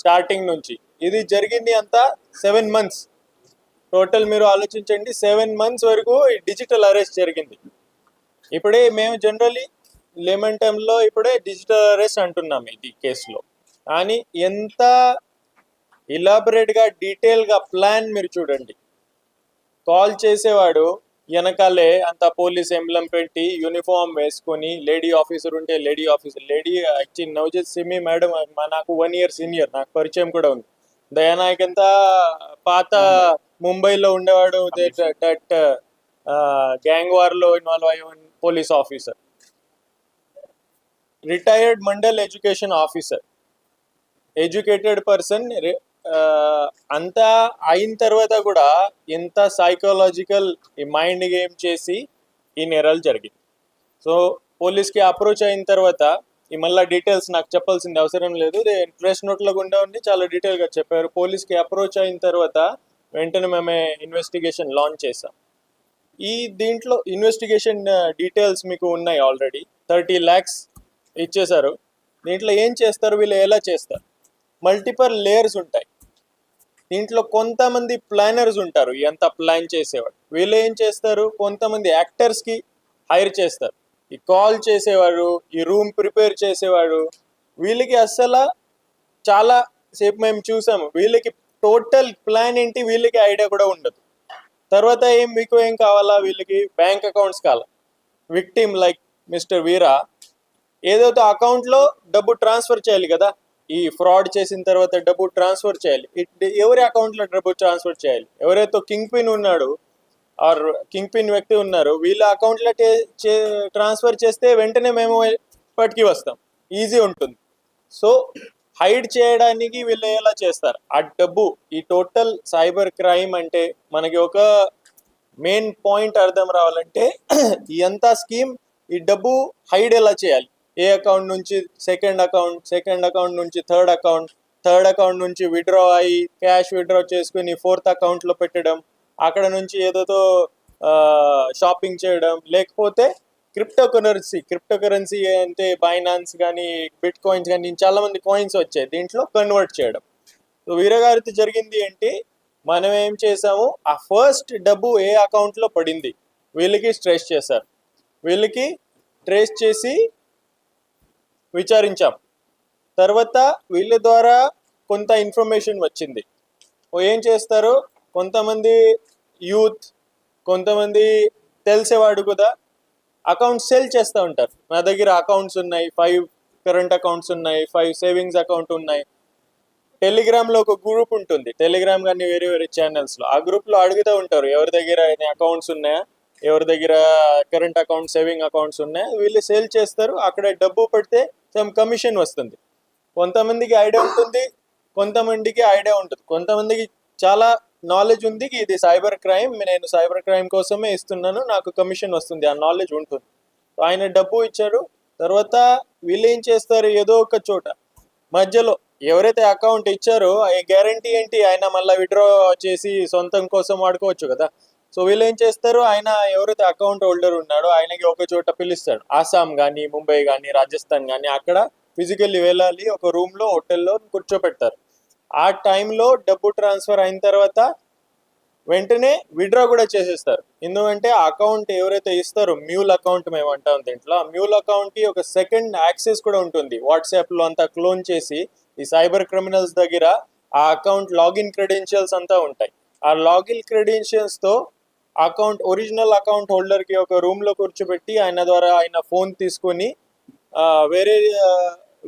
Starting నుంచి. ఇది జరిగింది అంతా సెవెన్ మంత్స్ టోటల్ మీరు ఆలోచించండి సెవెన్ మంత్స్ వరకు డిజిటల్ అరెస్ట్ జరిగింది. ఇప్పుడే మేము జనరలీ లెమన్ టైంలో ఇప్పుడే డిజిటల్ అరెస్ట్ అంటున్నాం ఇది కేసులో. కానీ ఎంత ఇలాబరేట్గా డీటెయిల్గా ప్లాన్ మీరు చూడండి. కాల్ చేసేవాడు వెనకాలే అంత పోలీస్ ఎంబ్లం పెట్టి యూనిఫామ్ వేసుకొని లేడీ ఆఫీసర్ ఉంటే lady officer lady actually Navjit Simi madam నాకు వన్ ఇయర్ సీనియర్ నాకు పరిచయం కూడా ఉంది. దయానాయక్ పాత ముంబైలో ఉండేవాడు దట్ గ్యాంగ్ వార్లో ఇన్వాల్వ్ అయ్యి police officer retired mandal education officer educated person అంతా అయిన తర్వాత కూడా ఎంత సైకలాజికల్ ఈ మైండ్ గేమ్ చేసి ఈ నేరాలు జరిగింది. సో పోలీస్కి అప్రోచ్ అయిన తర్వాత ఈ మళ్ళీ డీటెయిల్స్ నాకు చెప్పాల్సింది అవసరం లేదు. ప్రెస్ నోట్లో గుండా ఉండి చాలా డీటెయిల్గా చెప్పారు. పోలీస్కి అప్రోచ్ అయిన తర్వాత వెంటనే మేమే ఇన్వెస్టిగేషన్ లాంచ్ చేసాం ఈ దీంట్లో ఇన్వెస్టిగేషన్ డీటెయిల్స్ మీకు ఉన్నాయి ఆల్రెడీ థర్టీ ల్యాక్స్ ఇచ్చేశారు. దీంట్లో ఏం చేస్తారు? వీళ్ళు ఎలా చేస్తారు? మల్టిపల్ లేయర్స్ ఉంటాయి. దీంట్లో కొంతమంది ప్లానర్స్ ఉంటారు. ఎంత ప్లాన్ చేసేవాడు. వీళ్ళు ఏం చేస్తారు? కొంతమంది యాక్టర్స్కి హైర్ చేస్తారు. ఈ కాల్ చేసేవాడు ఈ రూమ్ ప్రిపేర్ చేసేవాడు వీళ్ళకి అస్సలు చాలా సేపు మేము చూసాము. వీళ్ళకి టోటల్ ప్లాన్ ఏంటి? వీళ్ళకి ఐడియా కూడా ఉండదు. తర్వాత ఏం మీకు ఏం కావాలా వీళ్ళకి? బ్యాంక్ అకౌంట్స్ కావాలా? విక్టిమ్ లైక్ మిస్టర్ వీరా ఏదైతే అకౌంట్లో డబ్బు ట్రాన్స్ఫర్ చేయాలి కదా? ఈ ఫ్రాడ్ చేసిన తర్వాత డబ్బు ట్రాన్స్ఫర్ చేయాలి. ఎవరి అకౌంట్లో డబ్బు ట్రాన్స్ఫర్ చేయాలి? ఎవరైతే కింగ్ పిన్ ఉన్నాడు ఆర్ కింగ్ పిన్ వ్యక్తి ఉన్నారు వీళ్ళ అకౌంట్లో ట్రాన్స్ఫర్ చేస్తే వెంటనే మేము పట్టుకి వస్తాం. ఈజీ ఉంటుంది. సో హైడ్ చేయడానికి వీళ్ళు ఎలా చేస్తారు? ఆ డబ్బు ఈ టోటల్ సైబర్ క్రైమ్ అంటే మనకి ఒక మెయిన్ పాయింట్ అర్థం రావాలంటే ఈ అంతా స్కీమ్ ఈ డబ్బు హైడ్ ఎలా చేయాలి? ఏ అకౌంట్ నుంచి సెకండ్ అకౌంట్ సెకండ్ అకౌంట్ నుంచి థర్డ్ అకౌంట్ థర్డ్ అకౌంట్ నుంచి విడ్రా అయ్యి క్యాష్ విడ్రా చేసుకుని ఫోర్త్ అకౌంట్లో పెట్టడం అక్కడ నుంచి ఏదోతో షాపింగ్ చేయడం లేకపోతే క్రిప్టో కరెన్సీ క్రిప్టో కరెన్సీ అంటే బైనాన్స్ కానీ బిట్ కాయిన్స్ కానీ చాలా మంది కాయిన్స్ వచ్చాయి దీంట్లో కన్వర్ట్ చేయడం. సో వీరగారితో జరిగింది ఏంటి? మనం ఏం చేసాము? ఆ ఫస్ట్ డబ్బు ఏ అకౌంట్లో పడింది? వీళ్ళకి స్ట్రెస్ చేశారు. వీళ్ళకి ట్రేస్ చేసి విచారించాం. తర్వాత వీళ్ళ ద్వారా కొంత ఇన్ఫర్మేషన్ వచ్చింది. ఏం చేస్తారు? కొంతమంది యూత్ కొంతమంది తెలిసేవాడు కూడా అకౌంట్ సెల్ చేస్తూ ఉంటారు. నా దగ్గర అకౌంట్స్ ఉన్నాయి ఫైవ్ కరెంట్ అకౌంట్స్ ఉన్నాయి ఫైవ్ సేవింగ్స్ అకౌంట్ ఉన్నాయి. టెలిగ్రామ్లో ఒక గ్రూప్ ఉంటుంది. టెలిగ్రామ్ కానీ వేరే వేరే ఛానల్స్లో ఆ గ్రూప్లో అడుగుతూ ఉంటారు ఎవరి దగ్గర అకౌంట్స్ ఉన్నాయా? ఎవరి దగ్గర కరెంట్ అకౌంట్ సేవింగ్ అకౌంట్స్ ఉన్నాయా? వీళ్ళు సేల్ చేస్తారు. అక్కడ డబ్బు పడితే సమ్ కమిషన్ వస్తుంది. కొంతమందికి ఐడియా ఉంటుంది కొంతమందికి ఐడియా ఉంటుంది కొంతమందికి చాలా నాలెడ్జ్ ఉంది ఇది సైబర్ క్రైమ్ నేను సైబర్ క్రైమ్ కోసమే ఇస్తున్నాను నాకు కమిషన్ వస్తుంది ఆ నాలెడ్జ్ ఉంటుంది. ఆయన డబ్బు ఇచ్చారు తర్వాత వీళ్ళు ఏం చేస్తారు ఏదో ఒక చోట. మధ్యలో ఎవరైతే అకౌంట్ ఇచ్చారో ఆ గ్యారంటీ ఏంటి? ఆయన మళ్ళీ విడ్రా చేసి సొంతం కోసం వాడుకోవచ్చు కదా. సో వీళ్ళు ఏం చేస్తారు? ఆయన ఎవరైతే అకౌంట్ హోల్డర్ ఉన్నాడో ఆయనకి ఒక చోట పిలుస్తాడు. ఆసాం కానీ ముంబై కానీ రాజస్థాన్ కానీ అక్కడ ఫిజికల్లీ వెళ్ళాలి ఒక రూమ్లో హోటల్లో కూర్చోపెడతారు. ఆ టైంలో డబ్బు ట్రాన్స్ఫర్ అయిన తర్వాత వెంటనే విడ్రా కూడా చేసేస్తారు. ఎందుకంటే ఆ అకౌంట్ ఎవరైతే ఇస్తారో మ్యూల్ అకౌంట్ మేము అంటాం దీంట్లో ఆ మ్యూల్ అకౌంట్కి ఒక సెకండ్ యాక్సెస్ కూడా ఉంటుంది. వాట్సాప్లో అంతా క్లోన్ చేసి ఈ సైబర్ క్రిమినల్స్ దగ్గర ఆ అకౌంట్ లాగిన్ క్రెడెన్షియల్స్ అంతా ఉంటాయి. ఆ లాగిన్ క్రెడెన్షియల్స్తో అకౌంట్ ఒరిజినల్ అకౌంట్ హోల్డర్కి ఒక రూమ్లో కూర్చోబెట్టి ఆయన ద్వారా ఆయన ఫోన్ తీసుకొని వేరే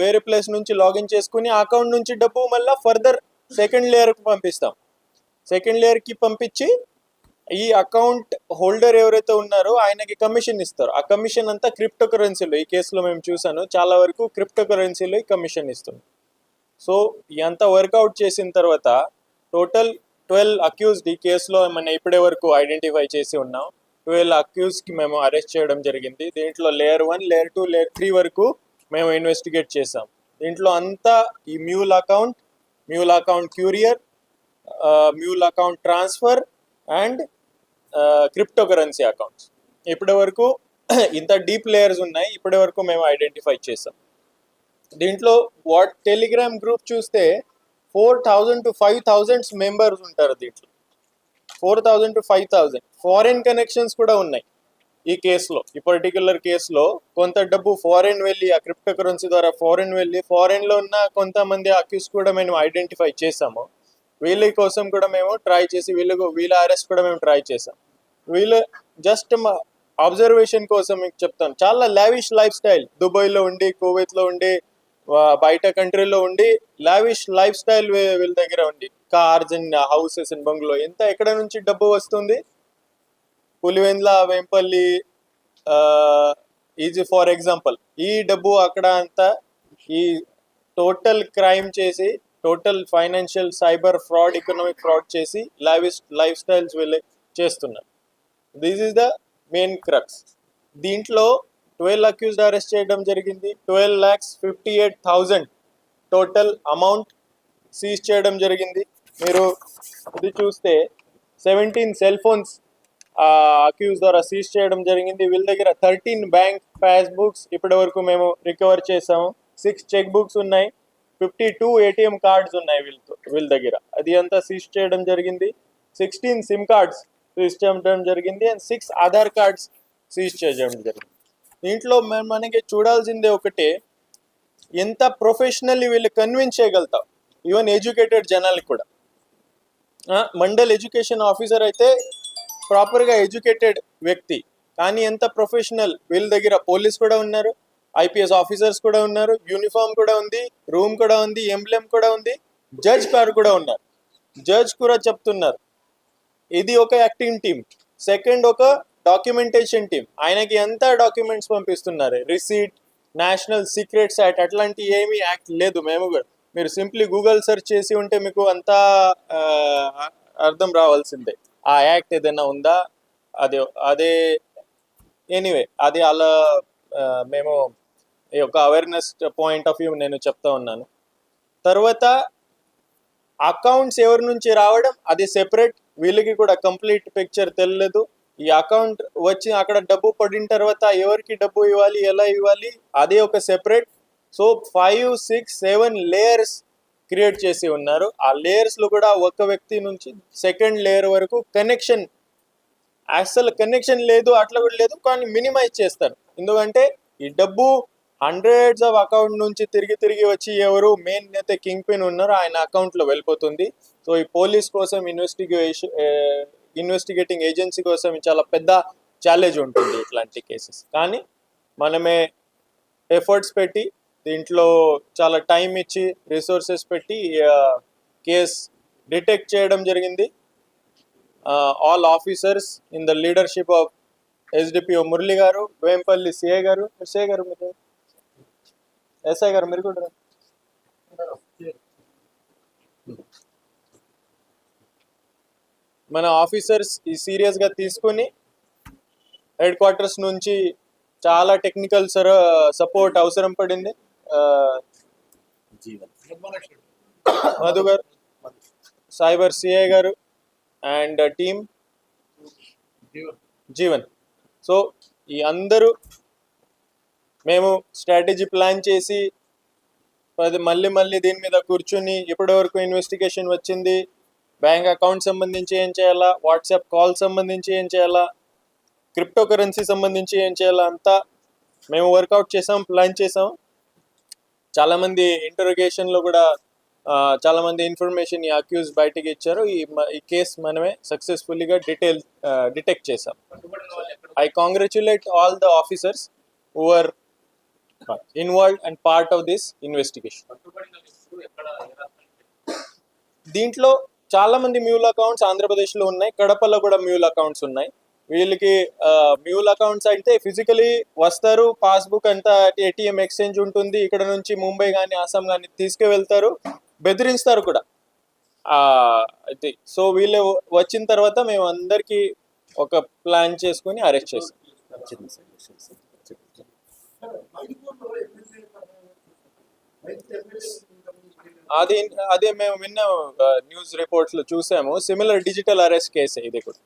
వేరే ప్లేస్ నుంచి లాగిన్ చేసుకుని ఆ అకౌంట్ నుంచి డబ్బు మళ్ళీ ఫర్దర్ సెకండ్ లేయర్కి పంపిస్తాం. సెకండ్ లేయర్కి పంపించి ఈ అకౌంట్ హోల్డర్ ఎవరైతే ఉన్నారో ఆయనకి కమిషన్ ఇస్తారు. ఆ కమిషన్ అంతా క్రిప్టో కరెన్సీలో ఈ కేసులో మేము చూసాను చాలా వరకు క్రిప్టో కరెన్సీలో ఈ కమిషన్ ఇస్తుంది. సో ఇదంతా వర్కౌట్ చేసిన తర్వాత టోటల్ ట్వెల్వ్ అక్యూజ్డ్ ఈ కేసులో మనం ఇప్పటి వరకు ఐడెంటిఫై చేసి ఉన్నాం. ట్వెల్వ్ అక్యూజ్కి మేము అరెస్ట్ చేయడం జరిగింది. దీంట్లో layer one layer two layer three వరకు మేము ఇన్వెస్టిగేట్ చేసాం దీంట్లో అంతా ఈ mule account mule account courier mule account transfer and crypto currency accounts. ఇప్పటివరకు ఇంత డీప్ లేయర్స్ ఉన్నాయి. ఇప్పటివరకు మేము ఐడెంటిఫై చేసాం దీంట్లో వాట్ టెలిగ్రామ్ గ్రూప్ చూస్తే four thousand to five thousands members ఉంటారు దీంట్లో. Four thousand to five thousand. Foreign connections కూడా ఉన్నాయి ఈ కేసులో ఈ పర్టికులర్ కేసులో కొంత డబ్బు ఫారెన్ వెళ్ళి ఆ క్రిప్టో కరెన్సీ ద్వారా ఫారెన్ వెళ్ళి ఫారెన్లో ఉన్న కొంతమంది అక్యూస్ కూడా మేము ఐడెంటిఫై చేసాము వీళ్ళ కోసం కూడా మేము ట్రై చేసి వీళ్ళకు వీళ్ళ అరెస్ట్ కూడా మేము ట్రై చేసాం వీళ్ళు జస్ట్ మా అబ్జర్వేషన్ కోసం మీకు చెప్తాను. చాలా లావిష్ లైఫ్ స్టైల్ దుబాయ్లో ఉండి కువైత్లో ఉండి బయట కంట్రీలో ఉండి లావిష్ లైఫ్ స్టైల్ వీళ్ళ దగ్గర ఉంది cars and houses and bungalow ఎంత ఎక్కడ నుంచి డబ్బు వస్తుంది? Pulivendula Vempalli easy for example ఈ డబ్బు అక్కడ అంతా ఈ టోటల్ క్రైమ్ చేసి total financial cyber fraud economic fraud చేసి లావిష్ లైఫ్ స్టైల్స్ వీళ్ళు చేస్తున్నారు. This is the main crux దీంట్లో ట్వెల్వ్ అక్యూజ్డ్ అరెస్ట్ చేయడం జరిగింది. Twelve lakhs fifty eight thousand total amount seize చేయడం జరిగింది. మీరు ఇది చూస్తే సెవెంటీన్ సెల్ ఫోన్స్ అక్యూజ్ ద్వారా సీజ్ చేయడం జరిగింది. వీళ్ళ దగ్గర థర్టీన్ బ్యాంక్ పాస్బుక్స్ ఇప్పటి వరకు మేము రికవర్ చేసాము సిక్స్ చెక్ బుక్స్ ఉన్నాయి. ఫిఫ్టీ టూ ఏటీఎం కార్డ్స్ ఉన్నాయి వీళ్ళతో వీళ్ళ దగ్గర. అది అంతా సీజ్ చేయడం జరిగింది. సిక్స్టీన్ సిమ్ కార్డ్స్ సీజ్ చేయడం జరిగింది. And six Aadhaar cards seize చేయడం జరిగింది. దీంట్లో మనకి చూడాల్సిందే ఒకటే ఎంత ప్రొఫెషనల్లీ వీళ్ళు కన్విన్స్ చేయగలుగుతాం? ఈవెన్ ఎడ్యుకేటెడ్ జనాలకి కూడా. మండల్ ఎడ్యుకేషన్ ఆఫీసర్ అయితే ప్రాపర్గా ఎడ్యుకేటెడ్ వ్యక్తి. కానీ ఎంత ప్రొఫెషనల్ వీళ్ళ దగ్గర పోలీస్ కూడా ఉన్నారు ఐపీఎస్ ఆఫీసర్స్ కూడా ఉన్నారు యూనిఫామ్ కూడా ఉంది రూమ్ కూడా ఉంది ఎంబ్లెమ్ కూడా ఉంది జడ్జ్ గారు కూడా ఉన్నారు. జడ్జ్ కూడా చెప్తున్నారు. ఇది ఒక యాక్టింగ్ టీం సెకండ్ ఒక డాక్యుమెంటేషన్ టీం ఆయనకి ఎంత డాక్యుమెంట్స్ పంపిస్తున్నారు. రిసీట్ నేషనల్ సీక్రెట్స్ యాక్ట్ అట్లాంటి ఏమీ యాక్ట్ లేదు మేము కూడా. మీరు సింప్లీ గూగుల్ సెర్చ్ చేసి ఉంటే మీకు అంతా అర్థం రావాల్సిందే. ఆ యాక్ట్ ఏదైనా ఉందా? అదే అదే ఎనీవే అది అలా మేము ఈ యొక్క అవేర్నెస్ పాయింట్ ఆఫ్ వ్యూ నేను చెప్తా ఉన్నాను. తర్వాత అకౌంట్స్ ఎవరి నుంచి రావడం అది సెపరేట్ వీళ్ళకి కూడా కంప్లీట్ పిక్చర్ తెలియదు ఈ అకౌంట్ వచ్చి అక్కడ డబ్బు పడిన తర్వాత ఎవరికి డబ్బు ఇవ్వాలి ఎలా ఇవ్వాలి అదే ఒక separate so five six seven layers create చేసి ఉన్నారు. ఆ లేయర్స్లో కూడా ఒక వ్యక్తి నుంచి సెకండ్ లేయర్ వరకు కనెక్షన్ అసలు కనెక్షన్ లేదు అట్లా కూడా లేదు కానీ మినిమైజ్ చేస్తారు. ఎందుకంటే ఈ డబ్బు హండ్రెడ్స్ ఆఫ్ అకౌంట్ నుంచి తిరిగి తిరిగి వచ్చి ఎవరు మెయిన్ అయితే కింగ్ పిన్ ఉన్నారో ఆయన అకౌంట్లో వెళ్ళిపోతుంది. సో ఈ పోలీస్ కోసం ఇన్వెస్టిగేషన్ ఇన్వెస్టిగేటింగ్ ఏజెన్సీ కోసం చాలా పెద్ద ఛాలెంజ్ ఉంటుంది ఇట్లాంటి కేసెస్ కానీ మనమే ఎఫర్ట్స్ పెట్టి దీంట్లో చాలా టైం ఇచ్చి రిసోర్సెస్ పెట్టి కేస్ డిటెక్ట్ చేయడం జరిగింది. All officers in the leadership of SDPO Murali garu Vempalli CI గారు సిఐ గారు మీరు? ఎస్ఐ గారు మీరు కూడా మన ఆఫీసర్స్ ఈ సీరియస్గా తీసుకుని హెడ్ క్వార్టర్స్ నుంచి చాలా టెక్నికల్ సర్ సపోర్ట్ అవసరం పడింది. Madhu garu cyber CI garu and team uh, Jeevan. So ఈ అందరూ మేము స్ట్రాటజీ ప్లాన్ చేసి అది మళ్ళీ మళ్ళీ దీని మీద కూర్చుని ఇప్పటివరకు ఇన్వెస్టిగేషన్ వచ్చింది. బ్యాంక్ అకౌంట్ సంబంధించి ఏం చేయాలా? వాట్సాప్ కాల్ సంబంధించి ఏం చేయాలా? క్రిప్టో కరెన్సీ సంబంధించి ఏం చేయాలా? అంతా మేము వర్కౌట్ చేసాం ప్లాన్ చేసాం. చాలామంది ఇంటరోగేషన్లో కూడా చాలామంది ఇన్ఫర్మేషన్ ఈ అక్యూజ్ బయటికి ఇచ్చారు. ఈ ఈ కేస్ మనమే సక్సెస్ఫుల్లీగా డీటెయిల్ డిటెక్ట్ చేసాం. I congratulate all the officers are involve and part of this investigation దీంట్లో చాలా మంది మ్యూల్ అకౌంట్స్ ఆంధ్రప్రదేశ్లో ఉన్నాయి. కడపలో కూడా మ్యూల్ అకౌంట్స్ ఉన్నాయి. వీళ్ళకి మ్యూల్ అకౌంట్స్ అయితే ఫిజికలీ వస్తారు. పాస్బుక్ అంతా ఏటీఎం ఎక్స్చేంజ్ ఉంటుంది. ఇక్కడ నుంచి ముంబై కానీ అస్సాం కానీ తీసుకువెళ్తారు. బెదిరిస్తారు కూడా. అయితే సో వీళ్ళు వచ్చిన తర్వాత మేము అందరికి ఒక ప్లాన్ చేసుకొని అరెస్ట్ చేసాం అది అదే మేము విన్న న్యూస్ రిపోర్ట్స్లో చూసాము. సిమిలర్ డిజిటల్ అరెస్ట్ కేసు ఇది కూడా.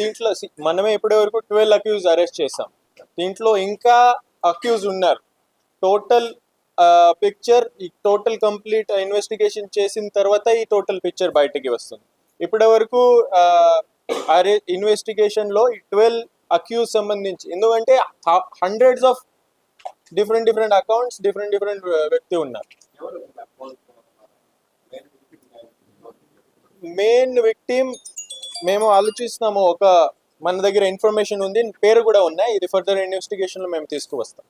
దీంట్లో మనమే ఇప్పటి వరకు ట్వెల్వ్ అక్యూజ్ అరెస్ట్ చేసాం. దీంట్లో ఇంకా అక్యూజ్ ఉన్నారు. టోటల్ పిక్చర్ ఈ టోటల్ కంప్లీట్ ఇన్వెస్టిగేషన్ చేసిన తర్వాత ఈ టోటల్ పిక్చర్ బయటకి వస్తుంది. ఇప్పటి వరకు అరే ఇన్వెస్టిగేషన్లో ఈ ట్వెల్వ్ అక్యూజ్ సంబంధించి. ఎందుకంటే hundreds of different different accounts different different వ్యక్తి ఉన్నారు. మెయిన్ విక్టిమ్ మేము ఆలోచిస్తున్నాము. ఒక మన దగ్గర ఇన్ఫర్మేషన్ ఉంది పేరు కూడా ఉన్నాయి. ఇది ఫర్దర్ ఇన్వెస్టిగేషన్లో మేము తీసుకువస్తాం.